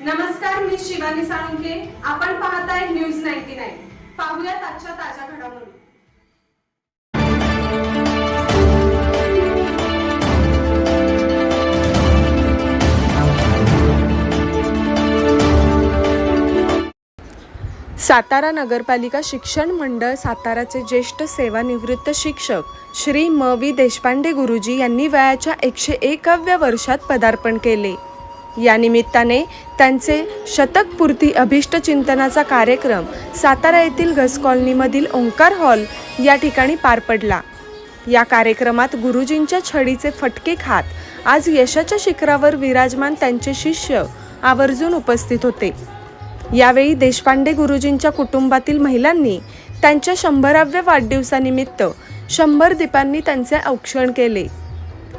नमस्कार मी शिवानी साळुंके आपण पाहताय न्यूज नाईन्टी नाईन. पाहुयात आजच्या ताज्या घडामोडी. सातारा नगरपालिका शिक्षण मंडळ साताराचे ज्येष्ठ सेवानिवृत्त शिक्षक श्री म. वी. देशपांडे गुरुजी यांनी वयाच्या एकशे एकाव्या वर्षात पदार्पण केले. या निमित्ताने त्यांचे शतकपूर्ती अभिष्टचिंतनाचा कार्यक्रम सातारा येथील घस कॉलनीमधील ओंकार हॉल या ठिकाणी पार पडला. या कार्यक्रमात गुरुजींच्या छडीचे फटके खात आज यशाच्या शिखरावर विराजमान त्यांचे शिष्य आवर्जून उपस्थित होते. यावेळी देशपांडे गुरुजींच्या कुटुंबातील महिलांनी त्यांच्या शंभराव्या वाढदिवसानिमित्त शंभर दीपांनी त्यांचे औक्षण केले.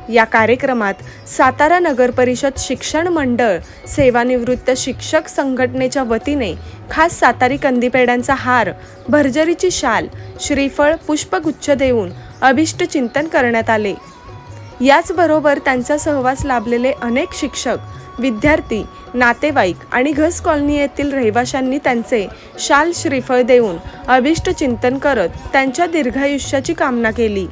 या कार्यक्रमात सातारा नगर परिषद शिक्षण मंडळ सेवानिवृत्त शिक्षक संघटनेच्या वतीने खास सातारी कंदीपेड्यांचा हार भरजरीची शाल श्रीफळ पुष्पगुच्छ देऊन अभिष्ट चिंतन करण्यात आले. याचबरोबर त्यांचा सहवास लाभलेले अनेक शिक्षक विद्यार्थी नातेवाईक आणि घस कॉलनी येथील रहिवाशांनी त्यांचे शाल श्रीफळ देऊन अभिष्ट चिंतन करत त्यांच्या दीर्घायुष्याची कामना केली.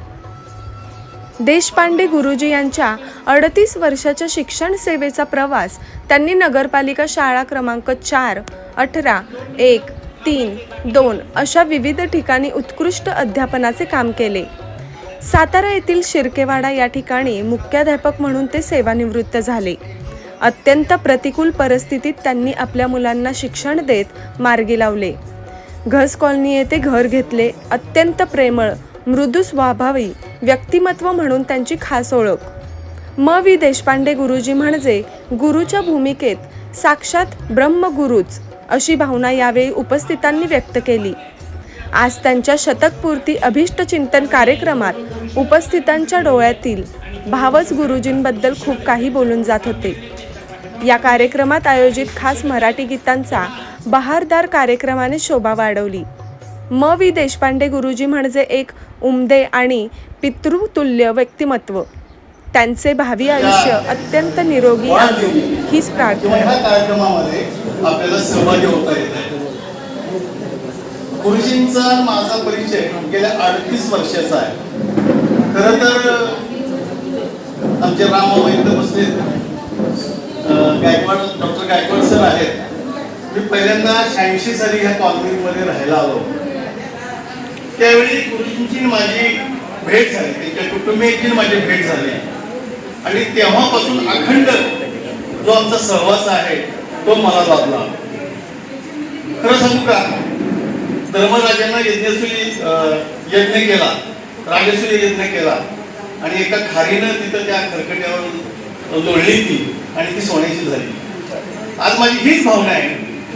देशपांडे गुरुजी यांच्या अडतीस वर्षाच्या शिक्षण सेवेचा प्रवास त्यांनी नगरपालिका शाळा क्रमांक चार अठरा एक तीन दोन अशा विविध ठिकाणी उत्कृष्ट अध्यापनाचे काम केले. सातारा येथील शिरकेवाडा या ठिकाणी मुख्याध्यापक म्हणून ते सेवानिवृत्त झाले. अत्यंत प्रतिकूल परिस्थितीत त्यांनी आपल्या मुलांना शिक्षण देत मार्गी लावले. घस कॉलनी येथे घर घेतले. अत्यंत प्रेमळ मृदू स्वभावी व्यक्तिमत्व म्हणून त्यांची खास ओळख. म. वि. देशपांडे गुरुजी म्हणजे गुरुच्या भूमिकेत साक्षात ब्रह्मगुरूच अशी भावना यावेळी उपस्थितांनी व्यक्त केली. आज त्यांच्या शतकपूर्ती अभिष्ट चिंतन कार्यक्रमात उपस्थितांच्या डोळ्यातील भावच गुरुजींबद्दल खूप काही बोलून जात होते. या कार्यक्रमात आयोजित खास मराठी गीतांचा बहारदार कार्यक्रमाने शोभा वाढवली. म वि देशपांडे गुरुजी म्हणजे एक उमदे आणि पितृतुल्य व्यक्तिमत्व. त्यांचे भावी आयुष्य अत्यंत निरोगी आजो हीच प्रार्थना किंवा ह्या कार्यक्रमामध्ये आपल्याला सहभागी होता येत आहे. गुरुजींचा माझा परिचय गेल्या अडतीस वर्षाचा आहे. खरं तर आमचे राम इथं बसले गायकवाड डॉक्टर गायकवाड सर आहेत. मी पहिल्यांदा शहाऐंशी साली ह्या कॉलनीमध्ये राहायला आलो. त्यावेळी गुरुजींची माझी भेट झाली. त्यांच्या कुटुंबियांची माझी भेट झाली. आणि तेव्हापासून अखंड जो आमचा सहवास आहे तो मला लाभला. खरं सांगू का? धर्मराजांना यज्ञसुली यज्ञ केला. राजसूय यज्ञ केला. आणि एका खारीनं तिथं त्या खरकट्यावर लोळली ती आणि ती सोन्याची झाली. आज माझी हीच भावना आहे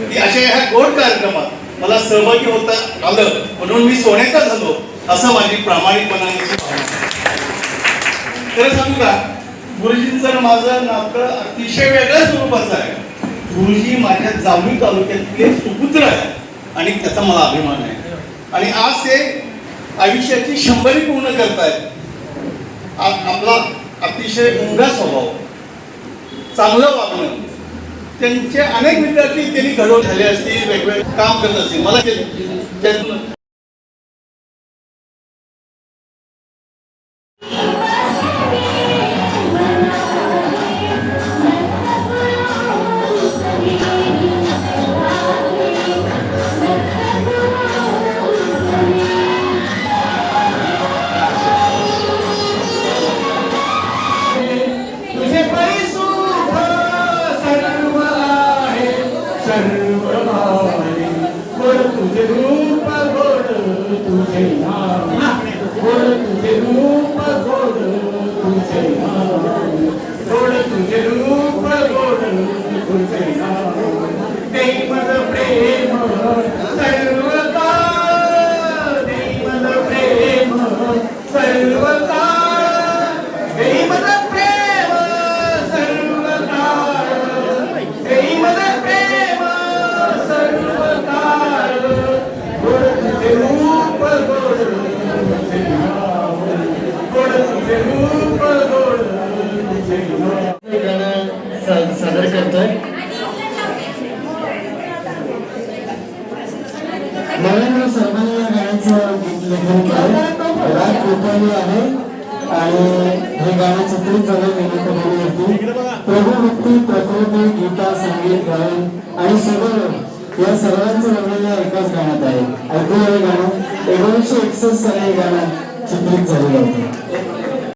की अशा ह्या गोड कार्यक्रमात मला सहभागी होता आलं. म्हणून मी सोन्याचा झालो असं माझी प्रामाणिकपणाने तर सांगू का? गुरुजींचं माझं नातं अतिशय वेगळ्या स्वरूपाचं आहे. गुरुजी माझ्या जावळी तालुक्यातले सुपुत्र आहे आणि त्याचा मला अभिमान आहे. आणि आज ते आयुष्याची शंभरी पूर्ण करतायत. आपला अतिशय उमदा स्वभाव. चांगलं वागणं. त्यांचे अनेक विद्यार्थी त्यांनी घडवून झाले असतील वेगवेगळे काम करत असतील. मला सादर करतोय. नरेंद्र सर्वांनी गाण्याचं लेखन केलं आहे आणि हे गाणं चित्रित झालं निमित्तभावी होती प्रभुभक्ती प्रकृती गीता संगीत गायन आणि सगळं. या सर्वांचं रंगलेल्या एकाच गाण्यात आहे. ऐकूया हे गाणं. एकोणीसशे एकसष्ट साली गाणं चित्रित झालेलं होतं.